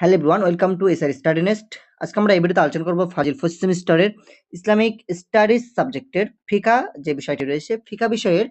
Hello everyone welcome to SR study nest আজকে আমরা এই ভিডিওতে আলোচনা করব ফাজিল ফার্স্ট সেমিস্টারের ইসলামিক স্টাডিজ সাবজেক্টের ফিকা যে বিষয়টি রয়েছে, ফিকা বিষয়ের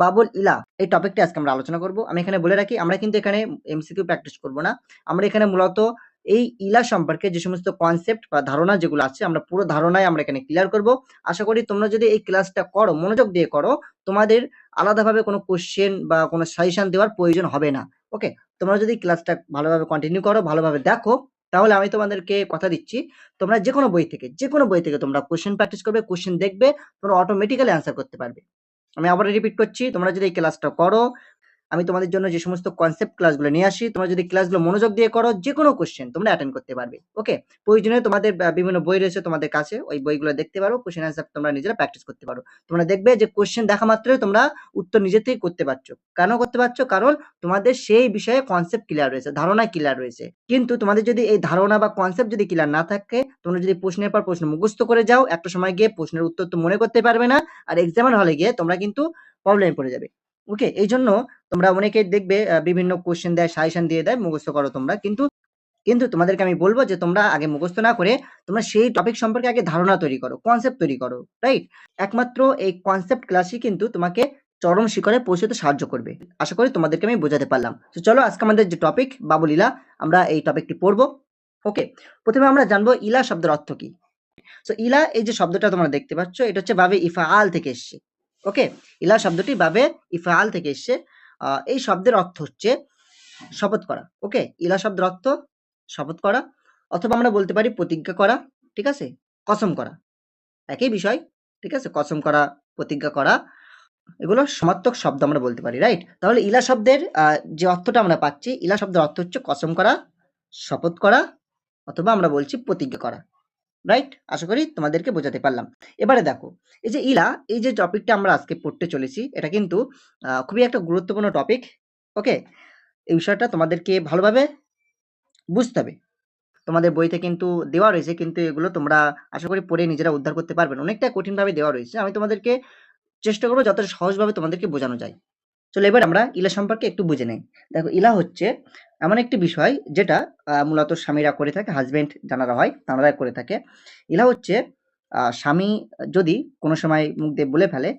বাবুল ইলা। এই টপিকটি আজকে আমরা আলোচনা করব। আমি এখানে বলে রাখি, আমরা কিন্তু এখানে এমসিকিউ প্র্যাকটিস করব না। আমরা এখানে মূলত এই ইলা সম্পর্কে যে সমস্ত কনসেপ্ট বা ধারণা যেগুলো আছে, আমরা পুরো ধারণায় আমরা এখানে ক্লিয়ার করব। আশা করি তোমরা যদি এই ক্লাসটা করো, মনোযোগ দিয়ে করো, তোমাদের আলাদাভাবে কোনো কোশ্চেন বা কোনো সাজেশন দেওয়ার প্রয়োজন হবে না। ওকে তোমরা যদি ক্লাসটা ভালোভাবে কন্টিনিউ করো, ভালোভাবে দেখো, তাহলে আমি তোমাদেরকে কথা দিচ্ছি। তোমরা যে কোনো বই থেকে যে কোনো বই থেকে তোমরা কোশ্চেন প্র্যাকটিস করবে কোশ্চেন দেখবে, তোমরা অটোমেটিক্যালি অ্যান্সার করতে পারবে। আমি আবার রিপিট করছি, তোমরা যদি এই ক্লাসটা করো আমি তোমাদের জন্য যে সমস্ত কনসেপ্ট ক্লাসগুলো নিয়ে আসি, তোমরা যদি ক্লাসগুলো মনোযোগ দিয়ে করো যে কোনো কোশ্চেন তোমরা অ্যাটেন্ড করতে পারবে ওকে প্রয়োজনে তোমাদের বিভিন্ন বই রয়েছে তোমাদের কাছে, ওই বইগুলো দেখতে পারো কোশ্চেন অ্যান্সার তোমরা নিজেরা প্র্যাকটিস করতে পারো। তোমরা দেখবে যে কোশ্চেন দেখা মাত্রই তোমরা উত্তর নিজে থেকেই করতে পারছ। কেন করতে পারছ? কারণ তোমাদের সেই বিষয়ে কনসেপ্ট ক্লিয়ার রয়েছে ধারণা ক্লিয়ার রয়েছে। কিন্তু তোমাদের যদি এই ধারণা বা কনসেপ্ট যদি ক্লিয়ার না থাকে, তোমরা যদি প্রশ্নের পর প্রশ্ন মুখস্থ করে যাও, একটা সময় গিয়ে প্রশ্নের উত্তর তো মনে করতে পারবে না, আর এক্সামের হলে গিয়ে তোমরা কিন্তু প্রবলেমে পড়ে যাবে। ওকে এই জন্য তোমরা অনেকে দেখবে বিভিন্ন কোশ্চেন দেয় সাজেশন দিয়ে দেয়, মুখস্থ করো তোমরা। কিন্তু কিন্তু তোমাদেরকে আমি বলব যে তোমরা আগে মুখস্থ না করে তোমরা সেই টপিক সম্পর্কে আগে ধারণা তৈরি করো কনসেপ্ট তৈরি করো রাইট একমাত্র এই কনসেপ্ট ক্লাসই কিন্তু তোমাকে চরম শিখরে পৌঁছতে সাহায্য করবে। আশা করি তোমাদেরকে আমি বোঝাতে পারলাম। তো চলো আজকে আমাদের যে টপিক বাবুলীলা, আমরা এই টপিকটি পড়ব। ওকে প্রথমে আমরা জানব ইলা শব্দের অর্থ কি? তো ইলা এই যে শব্দটা তোমরা দেখতে পাচ্ছ, এটা হচ্ছে বাবে ইফাআল থেকে এসছে। ওকে? ইলা শব্দটি বাবে ইফাআল থেকে এসছে। এই শব্দের অর্থ হচ্ছে শপথ করা, ওকে? ইলা শব্দের অর্থ শপথ করা, অথবা আমরা বলতে পারি প্রতিজ্ঞা করা, ঠিক আছে? কসম করা, একই বিষয়, ঠিক আছে? কসম করা, প্রতিজ্ঞা করা, এগুলো সমার্থক শব্দ আমরা বলতে পারি, রাইট? তাহলে ইলা শব্দের যে অর্থটা আমরা পাচ্ছি ইলা শব্দের অর্থ হচ্ছে কসম করা, শপথ করা, অথবা আমরা বলছি প্রতিজ্ঞা করা। রাইট আশা করি তোমাদেরকে বোঝাতে পারলাম। এবারে দেখো, এই যে ইলা, এই যে টপিকটা আমরা আজকে পড়তে চলেছি, এটা কিন্তু খুবই একটা গুরুত্বপূর্ণ টপিক ওকে এই বিষয়টা তোমাদেরকে ভালোভাবে বুঝতে হবে। তোমাদের বইতে কিন্তু দেওয়া রয়েছে, কিন্তু এগুলো তোমরা আশা করি পড়ে নিজেরা উদ্ধার করতে পারবেন অনেকটা কঠিনভাবে দেওয়া রয়েছে। আমি তোমাদেরকে চেষ্টা করব যতটা সহজভাবে তোমাদেরকে বোঝানো যায়। চলো এবার আমরা ইলা সম্পর্কে একটু বুঝে নেই। দেখো, ইলা হচ্ছে এমন একটি বিষয় যেটা মূলত স্বামীরা করে থাকে হাজবেন্ড জানারা হয় তারা করে থাকে। ইলা হচ্ছে স্বামী যদি কোনো সময় মুখ দিয়ে বলে ফেলে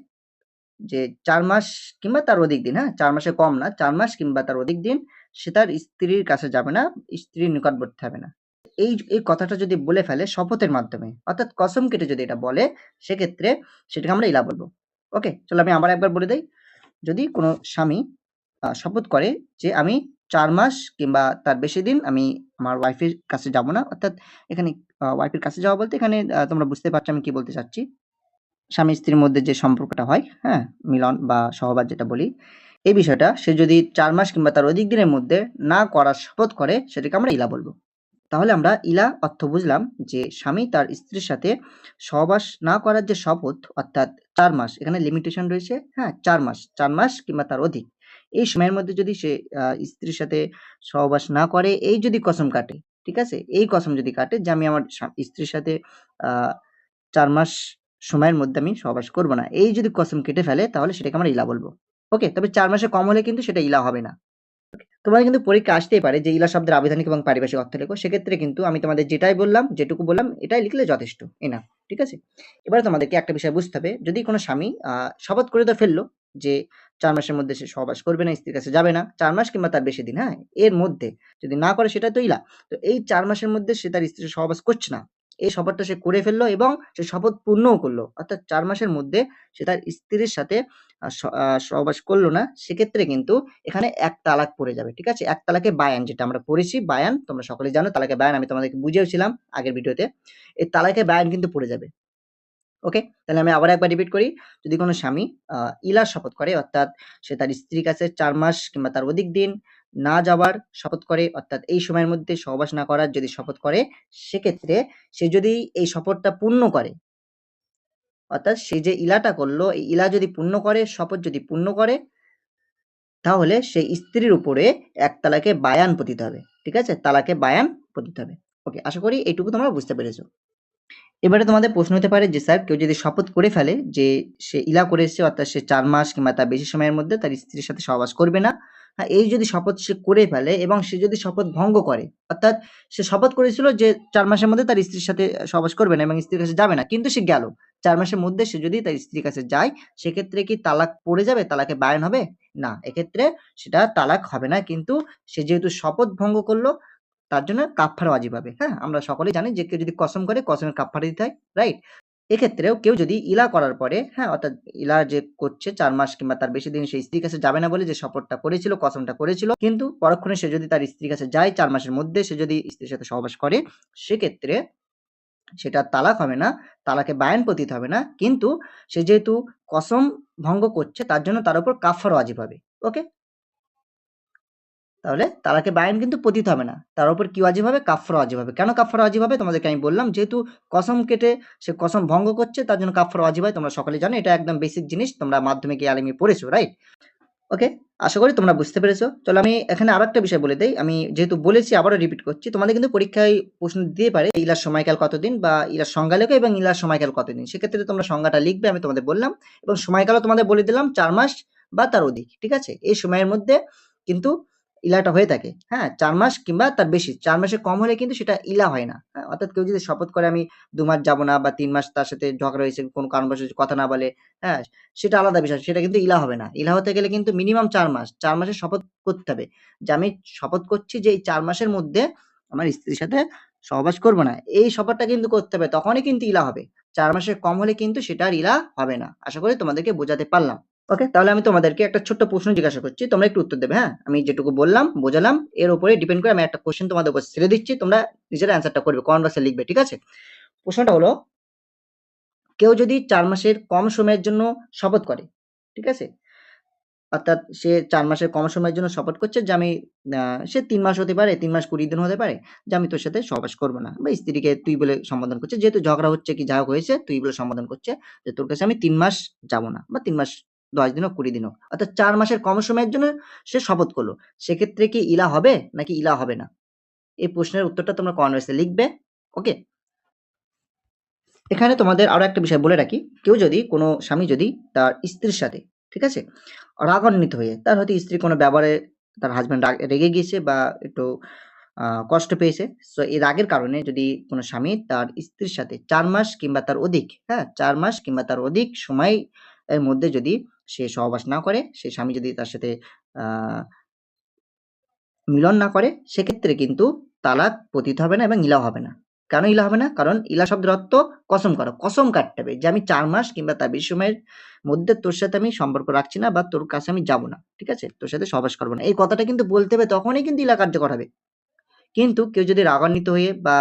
যে চার মাস কিংবা তার অধিক দিন হ্যাঁ চার মাসে কম না, চার মাস কিংবা তার অধিক দিন সে তার স্ত্রীর কাছে যাবে না, স্ত্রীর নিকটবর্তী হবে না। এই এই কথাটা যদি বলে ফেলে শপথের মাধ্যমে, অর্থাৎ কসম কেটে যদি এটা বলে, সেক্ষেত্রে সেটাকে আমরা ইলা বলব। ওকে, চলো আমি আবার একবার বলে দেই। যদি কোনো স্বামী শপথ করে যে আমি চার মাস কিংবা তার বেশি দিন আমি আমার ওয়াইফের কাছে যাব না। অর্থাৎ এখানে ওয়াইফের কাছে যাওয়া বলতে এখানে তোমরা বুঝতে পারছ আমি কি বলতে চাচ্ছি। স্বামী স্ত্রীর মধ্যে যে সম্পর্কটা হয় হ্যাঁ মিলন বা সহবাস যেটা বলি, এই বিষয়টা সে যদি চার মাস কিংবা তার অধিক দিনের মধ্যে না করার শপথ করে, সেটাকে আমরা ইলা বলব। তাহলে আমরা ইলা অর্থ বুঝলাম যে স্বামী তার স্ত্রীর সাথে সহবাস না করার যে শপথ, অর্থাৎ চার মাস, এখানে লিমিটেশন রয়েছে হ্যাঁ চার মাস চার মাস কিংবা তার অধিক। এই সময়ের মধ্যে যদি সে স্ত্রীর সাথে সহবাস না করে এই যদি কসম কাটে ঠিক আছে? এই কসম যদি কাটে যে আমি আমার স্ত্রীর সাথে চার মাস সময়ের মধ্যে আমি সহবাস করব না এই যদি কসম কেটে ফেলে তাহলে সেটাকে আমরা ইলা বলব। ওকে তবে চার মাসে কম হলে কিন্তু সেটা ইলা হবে না। তোমাদের কিন্তু পরীক্ষা আসতেই পারে যে ইলা শব্দের আবেদনিক এবং পারিভাষিক অর্থ লেখো সেক্ষেত্রে কিন্তু আমি তোমাদের যেটাই বললাম যেটুকু বললাম এটাই লিখলে যথেষ্ট। এনা ঠিক আছে? এবারে তোমাদেরকে একটা বিষয় বুঝতে হবে যদি কোনো স্বামী আহ, শপথ করে তো ফেলল যে চার মাসের মধ্যে সে সহবাস করবে না, স্ত্রীর কাছে যাবে না। চার মাস কিংবা তার বেশি দিন হ্যাঁ এর মধ্যে। যদি না করে সেটা তো ইলা তো এই চার মাসের মধ্যে সে তার স্ত্রীর সহবাস করছে না। এই শপথটা সে করে ফেলল এবং সে শপথ পূর্ণও করল। অর্থাৎ চার মাসের মধ্যে সে তার স্ত্রীর সাথে সহবাস করল না, সেক্ষেত্রে কিন্তু এখানে এক তালাক পড়ে যাবে, ঠিক আছে? এক তালাকে বায়ান যেটা আমরা পড়েছি, বায়ান, তোমরা সকলে জানো, তালাকে বায়ান আমি তোমাদেরকে বুঝিয়েছিলাম আগের ভিডিওতে। এই তালাকে বায়ান কিন্তু পড়ে যাবে। ওকে তাহলে আমি আবার একবার রিপিট করি। যদি কোনো স্বামী ইলার শপথ করে, অর্থাৎ সে তার স্ত্রীর কাছে চার মাস কিংবা তার অধিক দিন না যাওয়ার শপথ করে, অর্থাৎ এই সময়ের মধ্যে সহবাস না করার যদি শপথ করে, সেক্ষেত্রে সে যদি এই শপথটা পূর্ণ করে, অর্থাৎ সে যে ইলাটা করল, এই ইলা যদি পূর্ণ করে, শপথ যদি পূর্ণ করে, তাহলে সেই স্ত্রীর উপরে এক তালাকে বায়ান পতিতে হবে। ঠিক আছে? তালাকে বায়ান পতিতে হবে। ওকে আশা করি এইটুকু তোমরা বুঝতে পেরেছ। এবারে তোমাদের প্রশ্ন হতে পারে যে স্যার কেউ যদি শপথ করে ফেলে যে সে ইলা করেছে অর্থাৎ সে চার মাস কিংবা তার বেশি সময়ের মধ্যে তার স্ত্রীর সাথে সহবাস করবে না হ্যাঁ, এই যদি শপথ সে করে ফেলে এবং সে যদি শপথ ভঙ্গ করে অর্থাৎ সে শপথ করেছিল যে চার মাসের মধ্যে তার স্ত্রীর সাথে সহবাস করবে না এবং স্ত্রীর কাছে যাবে না। কিন্তু সে গেল। চার মাসের মধ্যে সে যদি তার স্ত্রীর কাছে যায়, সেক্ষেত্রে কি তালাক পড়ে যাবে? তালাকে বায়ন হবে? না। এক্ষেত্রে সেটা তালাক হবে না। কিন্তু সে যেহেতু শপথ ভঙ্গ করল, তার জন্য কাফফারা ওয়াজিব হবে। হ্যাঁ? আমরা সকলেই জানি যে কেউ যদি কসম করে, কসমের কাফফারা দিতে হয়। রাইট? এক্ষেত্রেও কেউ যদি ইলা করার পরে, হ্যাঁ? অর্থাৎ ইলা যে করছে ৪ মাস কিংবা তার বেশি দিন সে স্ত্রীর কাছে যাবে না বলে যে শপথটা করেছিল, কসমটা করেছিল। কিন্তু পরক্ষণে সে যদি তার স্ত্রীর কাছে যায় চার মাসের মধ্যে সে যদি স্ত্রীর সাথে সহবাস করে, সেক্ষেত্রে সেটা তালাক হবে না। তালাকে বায়ন পতিত হবে না। কিন্তু সে যেহেতু কসম ভঙ্গ করছে তার জন্য তার উপর কাফফারা ওয়াজিব হবে। ওকে? তাহলে তালাকে বায়ান কিন্তু পতিত হবে না। তার উপর কি ওয়াজিব হবে? কাফফারা ওয়াজিব হবে। কেন কাফফারা ওয়াজিব হবে? তোমাদেরকে আমি বললাম যেহেতু কসম কেটে সে কসম ভঙ্গ করছে তার জন্য কাফফারা ওয়াজিব হয়। তোমরা সকলেই জানো এটা একদম বেসিক জিনিস। তোমরা মাধ্যমিক আলিমে পড়েছো, রাইট? ওকে? আশা করি তোমরা বুঝতে পেরেছ। চলো আমি এখানে আরেকটা বিষয় বলে দেই। আমি যেহেতু বলেছি আবারও রিপিট করছি। তোমাদের কিন্তু পরীক্ষায় প্রশ্ন দিতেই পারে ইলার সময়কাল কতদিন বা ইলার সংজ্ঞা লেখো এবং ইলার সময়কাল কতদিন। সেক্ষেত্রে তোমরা সংজ্ঞাটা লিখবে আমি তোমাদের বললাম এবং সময়কালও তোমাদের বলে দিলাম চার মাস বা তার অধিক। ঠিক আছে? এই সময়ের মধ্যে কিন্তু ইলাটা হয়ে থাকে। হ্যাঁ? চার মাস কিংবা তার বেশি। চার মাসে কম হলে কিন্তু সেটা ইলা হয় না। হ্যাঁ? অর্থাৎ কেউ যদি শপথ করে আমি দু মাস যাব না বা তিন মাস তার সাথে ঝগড়া হয়েছে, কোনো কারণবশত কথা না বলে, হ্যাঁ? সেটা আলাদা বিষয়। সেটা কিন্তু ইলা হবে না। ইলা হতে গেলে কিন্তু মিনিমাম চার মাস। চার মাসে শপথ করতে হবে। যে আমি শপথ করছি যে এই চার মাসের মধ্যে আমার স্ত্রীর সাথে সহবাস করব না। এই শপথটা কিন্তু করতে হবে। তখনই কিন্তু ইলা হবে। চার মাসের কম হলে কিন্তু সেটা আর ইলা হবে না। আশা করি তোমাদেরকে বোঝাতে পারলাম। ওকে? তাহলে আমি তোমাদেরকে একটা ছোট্ট প্রশ্ন জিজ্ঞাসা করছি। তোমরা একটু উত্তর দেবে, হ্যাঁ? আমি যেটুকু বললাম, বোঝালাম এর উপরে ডিপেন্ড করে আমি একটা কোয়েশ্চেন তোমাদের উপর ছেড়ে দিচ্ছি। তোমরা নিজেরা অ্যান্সারটা করবে। বক্সে লিখবে। ঠিক আছে? প্রশ্নটা হলো কেউ যদি চার মাসের কম সময়ের জন্য শপথ করে, ঠিক আছে? অর্থাৎ সে চার মাসের কম সময়ের জন্য শপথ করছে যে আমি সে তিন মাস হতে পারে, তিন মাস ২০ দিন হতে পারে যে আমি তোর সাথে সহবাস করব না। বা স্ত্রীকে তুই বলে সম্বোধন করছে। যেহেতু ঝগড়া হচ্ছে কি যা হয়েছে তুই বলে সম্বোধন করছে যে তোর কাছে আমি তিন মাস যাব না বা তিন মাস ১০ দিন হোক ২০ দিন হোক। অর্থাৎ চার মাসের কম সময়ের জন্য সে শপথ করল সেক্ষেত্রে কি ইলা হবে নাকি ইলা হবে না? এই প্রশ্নের উত্তরটা তোমরা বক্সে লিখবে। ওকে? এখানে তোমাদের আরও একটা বিষয় বলে রাখি। কেউ যদি কোনো স্বামী যদি তার স্ত্রীর সাথে, ঠিক আছে? রাগান্বিত হয়ে তার হয়তো স্ত্রী কোনো ব্যবহারে তার হাজব্যান্ড রেগে গিয়েছে বা একটু কষ্ট পেয়েছে। সো এই রাগের কারণে যদি কোনো স্বামী তার স্ত্রীর সাথে চার মাস কিংবা তার অধিক, হ্যাঁ? চার মাস কিংবা তার অধিক সময় এর মধ্যে যদি সে সহবাস না করে, সে স্বামী যদি তার সাথে মিলন না করে, সেক্ষেত্রে কিন্তু তালাক পতিত হবে না এবং ইলাও হবে না। কেন ইলা হবে না? কারণ ইলা শব্দের অর্থ কসম করা। কসম কাটতে হবে যে আমি চার মাস কিংবা তার বেশি সময়ের মধ্যে তোর সাথে আমি সম্পর্ক রাখছি না বা তোর কাছে আমি যাব না। ঠিক আছে? তোর সাথে সহবাস করব না। এই কথাটা কিন্তু বলতে হবে তখনই কিন্তু ইলা কার্যকর হবে। কিন্তু কেউ যদি রাগান্বিত হয়ে বা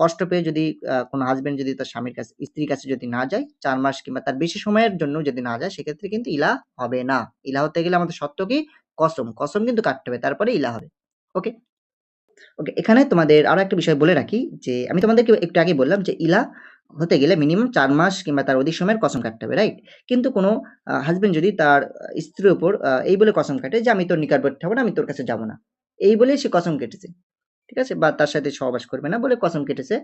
কষ্ট পেয়ে যদি কোনো হাসব্যান্ড যদি তার স্বামীর কাছে স্ত্রীর কাছে যদি না যায়, চার মাস কিংবা তার বেশি সময়ের জন্য যদি না যায় সেক্ষেত্রে কিন্তু ইলা হবে না। ইলা হতে গেলে আমাদের সত্য কি? কসম। কসম কিন্তু কাটতে হবে। তারপরে ইলা হবে। ওকে? ওকে, এখানে তোমাদের আরও একটা বিষয় বলে রাখি যে আমি তোমাদেরকে একটু আগে বললাম যে ইলা হতে গেলে মিনিমাম চার মাস কিংবা তার অধিক সময়ের কসম কাটতে হবে, রাইট? কিন্তু কোনো আ হাসব্যান্ড যদি তার স্ত্রীর উপর এই বলে কসম কাটে যে আমি তোর নিকটবর্তী হব না, আমি তোর কাছে যাব না। এই বলেই সে কসম কেটেছে। ঠিক আছে? বা তার সাথে সহবাস করবে না বলে কসম কেটেছে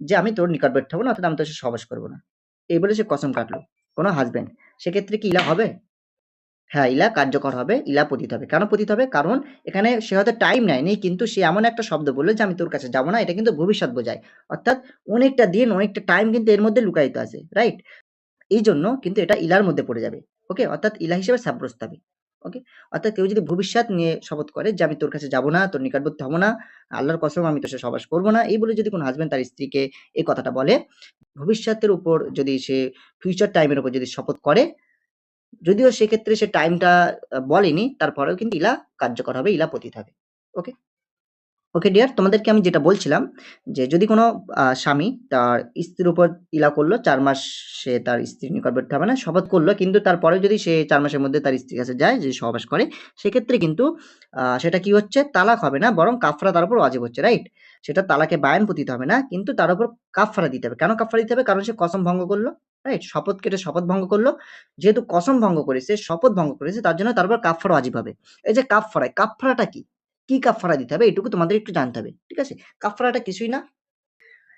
যে আমি তোর নিকটবর্তী হব না অর্থাৎ আমি তোর সাথে সহবাস করব না। এই বলে সে কসম কাটলো। কোনো হাসব্যান্ড। সেক্ষেত্রে কি ইলা হবে? হ্যাঁ, ইলা কার্যকর হবে, ইলা পতিত হবে। কেন পতিত হবে? কারণ এখানে সে হয়তো টাইম নেয়নি কিন্তু সে এমন একটা শব্দ বলল যে আমি তোর কাছে যাব না। এটা কিন্তু ভবিষ্যৎ বোঝায়। অর্থাৎ অনেকটা দিন, অনেকটা টাইম কিন্তু এর মধ্যে লুকায়িত আছে, রাইট? এই জন্য কিন্তু এটা ইলার মধ্যে পড়ে যাবে। ওকে? অর্থাৎ ইলা হিসেবে সাব্যস্ত হবে। ওকে? অর্থাৎ কেউ যদি ভবিষ্যৎ নিয়ে শপথ করে যে আমি তোর কাছে যাব না, তোর নিকটবর্তী হব না, আল্লাহর কসম আমি তোর সাথে সবাস করব না। এই বলে যদি কোনো হাজব্যান্ড তার স্ত্রীকে এই কথাটা বলে, ভবিষ্যতের উপর যদি সে ফিউচার টাইমের উপর যদি শপথ করে, যদিও সেক্ষেত্রে সে টাইমটা বলেনি, তারপরেও কিন্তু ইলা কার্যকর হবে, ইলা পতিত হবে। ওকে? ওকে ডিয়ার তোমাদেরকে আমি যেটা বলছিলাম যে যদি কোনো স্বামী তার স্ত্রীর উপর ইলা করল চার মাস সে তার স্ত্রীর নিকটবর্তী হবে না, শপথ করল কিন্তু তারপরেও যদি সে চার মাসের মধ্যে তার স্ত্রীর কাছে যায়, যদি সহবাস করে, সেক্ষেত্রে কিন্তু সেটা কি হচ্ছে? তালাক হবে না বরং কাফফারা তার উপর ওয়াজিব হচ্ছে, রাইট? সেটা তালাকে বায়ান পতিত হবে না কিন্তু তার উপর কাফফারা দিতে হবে। কেন কাফফারা দিতে হবে? কারণ সে কসম ভঙ্গ করল রাইট? শপথ কেটে শপথ ভঙ্গ করল যেহেতু কসম ভঙ্গ করেছে, শপথ ভঙ্গ করেছে তার জন্য তার উপর কাফফারা ওয়াজিব হবে। এই যে কাফফারা, কাফফারাটা কি? কি কাফফারা দিতে হবে? এটুকু তোমাদের একটু জানতে হবে। ঠিক আছে? কাফফারাটা কিছুই না।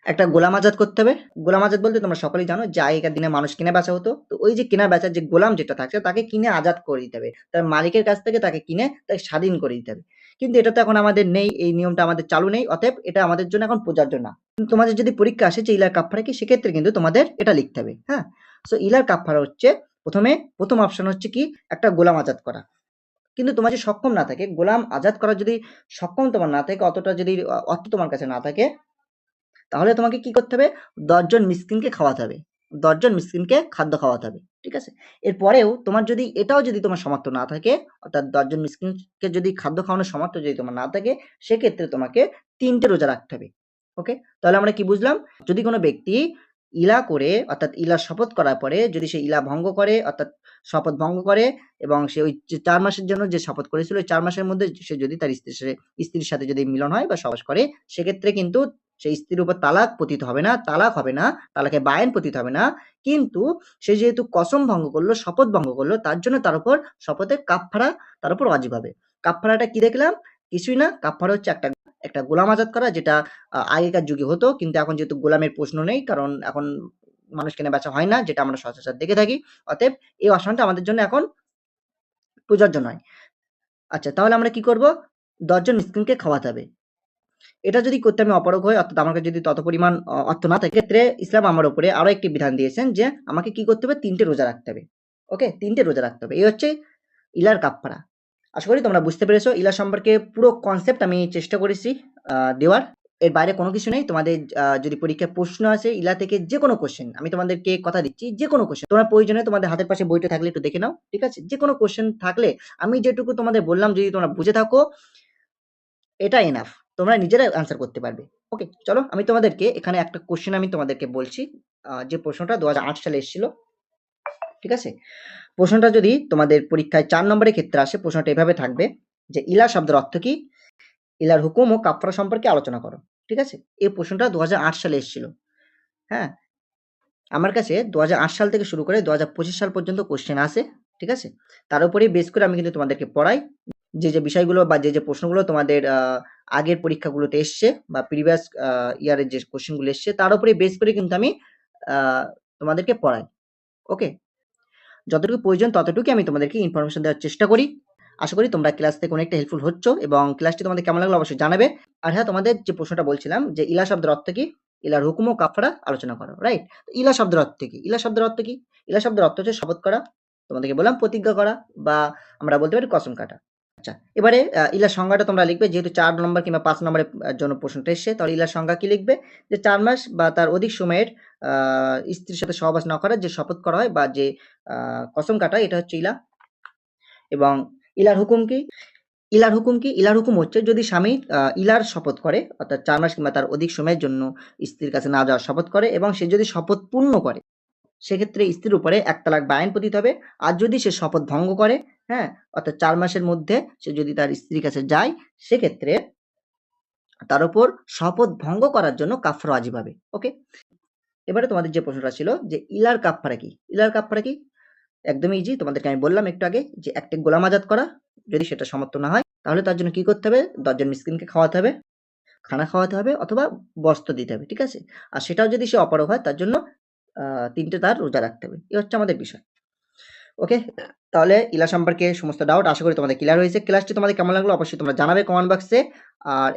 একটা গোলাম আজাদ করতে হবে গোলাম আজাদ বলতে তোমরা সকলেই জানো যে আগেকার দিনে মানুষ কিনে বেচা হতো তো ওই যে কেনা বেচার যে গোলাম যেটা থাকছে, তাকে কিনে আজাদ করে দিতে হবে তার মালিকের কাছ থেকে তাকে কিনে তাকে স্বাধীন করে দিতে হবে কিন্তু এটা তো এখন আমাদের নেই, এই নিয়মটা আমাদের চালু নেই অতএব এটা আমাদের জন্য এখন প্রযোজ্য না তোমাদের যদি পরীক্ষা আসে যে ইলার কাপড়া কি, সেক্ষেত্রে কিন্তু তোমাদের এটা লিখতে হবে হ্যাঁ সো ইলার কাপড়া হচ্ছে, প্রথমে প্রথম অপশন হচ্ছে কি, একটা গোলাম আজাদ করা কিন্তু তোমার যদি সক্ষম না থাকে, গোলাম আজাদ করার যদি সক্ষম তোমার না থাকে, অতটা যদি অর্থ তোমার কাছে না থাকে, তাহলে তোমাকে কি করতে হবে? দশজন মিসকিনকে খাওয়াতে হবে। দশজন মিসকিনকে খাদ্য খাওয়াতে হবে। ঠিক আছে? এরপরেও তোমার যদি, এটাও যদি তোমার সমর্থ না থাকে, অর্থাৎ দশজন মিসকিনকে যদি খাদ্য খাওয়ানোর সমর্থ যদি তোমার না থাকে, সেক্ষেত্রে তোমাকে তিনটে রোজা রাখতে হবে। ওকে? তাহলে আমরা কি বুঝলাম? যদি কোনো ব্যক্তি ইলা করে, অর্থাৎ ইলা শপথ করার পরে যদি সে ইলা ভঙ্গ করে, অর্থাৎ শপথ ভঙ্গ করে এবং সে ওই চার মাসের জন্য যে শপথ করেছিল, ওই চার মাসের মধ্যে সে যদি তার স্ত্রীর সাথে স্ত্রীর সাথে যদি মিলন হয় বা সবাস করে, সেক্ষেত্রে কিন্তু সেই স্ত্রীর উপর তালাক পতিত হবে না, তালাক হবে না তালাকে বায়ন পতিত হবে না। কিন্তু সে যেহেতু কসম ভঙ্গ করল, শপথ ভঙ্গ করল, তার জন্য তার উপর শপথের কাপফারা তার উপর ওয়াজিব হবে। কাপফারাটা কি দেখলাম? কিছুই না, কাপফারা হচ্ছে একটা একটা গোলাম আজাদ করা, যেটা আগেকার যুগে হতো। কিন্তু এখন যেহেতু গোলামের প্রশ্ন নেই, কারণ এখন মানুষ কেনা বেচা হয় না, যেটা আমরা সচরাচর দেখে থাকি। অতএব এই অপশনটা আমাদের জন্য এখন প্রযোজ্য নয়। আচ্ছা তাহলে আমরা কি করব? দশজন মিসকিনকে খাওয়াতে হবে। এটা যদি করতে আমি অপারগ হই, অর্থাৎ আমাকে যদি তত পরিমাণ অর্থ না থাকে ক্ষেত্রে ইসলাম আমার উপরে আরও একটি বিধান দিয়েছেন যে, আমাকে কি করতে হবে? তিনটে রোজা রাখতে হবে। ওকে? তিনটে রোজা রাখতে হবে। এই হচ্ছে ইলার কাপড়া আশা করি তোমরা বুঝতে পেরেছ। ইলা সম্পর্কে পুরো কনসেপ্ট আমি চেষ্টা করেছি দেওয়ার। এর বাইরে কোনো কিছু নেই। তোমাদের যদি পরীক্ষায় প্রশ্ন আসে ইলা থেকে যে কোনো কোশ্চেন আমি তোমাদেরকে কথা দিচ্ছি যে কোনো কোশ্চেন তোমার প্রয়োজনে তোমাদের হাতের পাশে বইটা থাকলে একটু দেখে নাও, ঠিক আছে? যে কোনো কোশ্চেন থাকলে আমি যেটুকু তোমাদের বললাম, যদি তোমরা বুঝে থাকো, এটা এনাফ তোমরা নিজেরা অ্যান্সার করতে পারবে। ওকে চলো, আমি তোমাদেরকে এখানে একটা কোশ্চেন আমি তোমাদেরকে বলছি। যে প্রশ্নটা দু হাজার আট সালে এসেছিল আছে? প্রশ্নটা যদি তোমাদের পরীক্ষায় চার নম্বরের ক্ষেত্রে আসে, প্রশ্নটা এভাবে থাকবে যে ইলা শব্দের অর্থ কি? ইলার হুকুম ও কাফরা সম্পর্কে আলোচনা করো, ঠিক আছে? এই প্রশ্নটা দু হাজার আট সালে এসেছিল হ্যাঁ? আমার কাছে দু হাজার আট সাল থেকে শুরু করে দু হাজার পঁচিশ সাল পর্যন্ত কোশ্চেন আসে, ঠিক আছে? তার উপরেই বেস করে আমি কিন্তু তোমাদেরকে পড়াই। যে যে বিষয়গুলো বা যে যে প্রশ্নগুলো তোমাদের আগের পরীক্ষাগুলোতে এসছে বা প্রিভিয়াস ইয়ারের যে কোশ্চেনগুলো এসছে, তার উপরে বেস করে কিন্তু আমি তোমাদেরকে পড়াই ওকে যতটুকু প্রয়োজন ততটুকু আমি তোমাদেরকে ইনফরমেশন দেওয়ার চেষ্টা করি। আশা করি তোমরা ক্লাস থেকে অনেকটা হেল্পফুল হচ্ছ এবং ক্লাসটি তোমাদের কেমন লাগল অবশ্যই জানাবে। আর হ্যাঁ তোমাদের যে প্রশ্নটা বলছিলাম যে ইলা শব্দের অর্থ কি? ইলার হুকুম ও কাফারা আলোচনা করো রাইট ইলা শব্দের অর্থ কি? ইলা শব্দের অর্থ কি? ইলা শব্দের অর্থ হচ্ছে শপথ করা, তোমাদেরকে বললাম প্রতিজ্ঞা করা বা আমরা বলতে পারি কসম কাটা। আচ্ছা এবারে ইলার সংজ্ঞাটা তোমরা লিখবে, যেহেতু চার নম্বর কিংবা পাঁচ নম্বরের জন্য প্রশ্নটা এসছে, তাহলে ইলার সংজ্ঞা কি লিখবে? যে চার মাস বা তার অধিক সময়ের স্ত্রীর সাথে সহবাস না করার যে শপথ করা হয় বা যে কসম কাটা এটা হচ্ছে ইলা। এবং ইলার হুকুম কি? ইলার হুকুম কি? ইলার হুকুম হচ্ছে যদি স্বামী ইলার শপথ করে, অর্থাৎ চার মাস কিংবা তার অধিক সময়ের জন্য স্ত্রীর কাছে না যাওয়ার শপথ করে, এবং সে যদি শপথ পূর্ণ করে সেক্ষেত্রে স্ত্রীর উপরে এক তালাক বায়ন পতিত হবে। আর যদি সে শপথ ভঙ্গ করে হ্যাঁ অর্থাৎ চার মাসের মধ্যে সে যদি তার স্ত্রীর কাছে যায়, সেক্ষেত্রে তার উপর শপথ ভঙ্গ করার জন্য কাফার ওয়াজিব হবে ওকে? এবারে তোমাদের যে প্রশ্নটা ছিল যে ইলার কাফারা কি? ইলার কাফারা কি? একদমই ইজি তোমাদেরকে আমি বললাম একটু আগে যে একটা গোলাম আজাদ করা, যদি সেটা সমর্থ না হয়, তাহলে তার জন্য কি করতে হবে? দশজন মিসকিনকে খাওয়াতে হবে, খানা খাওয়াতে হবে অথবা বস্ত্র দিতে হবে, ঠিক আছে? আর সেটাও যদি সে অপারগ হয়, তার জন্য তিনটে তার রোজা রাখতে হবে। এই হচ্ছে আমাদের বিষয়। ওকে তাহলে ইলা সম্পর্কে সমস্ত ডাউট আশা করি তোমাদের ক্লিয়ার হয়েছে। ক্লাসটি তোমাদের কেমন লাগল অবশ্যই তোমরা জানাবে কমেন্ট বক্সে আর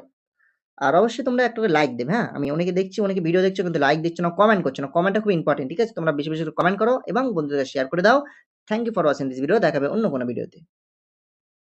আর অবশ্যই তোমরা একটা লাইক দেবে হ্যাঁ? আমি অনেকে দেখছি, অনেকে ভিডিও দেখছ কিন্তু লাইক দিচ্ছ না কমেন্ট করছ না। কমেন্টটা খুব ইম্পর্টেন্ট ঠিক আছে? তোমরা বেশি বেশি কমেন্ট করো এবং বন্ধুদের শেয়ার করে দাও। Thank you for watching this video দেখাবে অন্য কোনো ভিডিওতে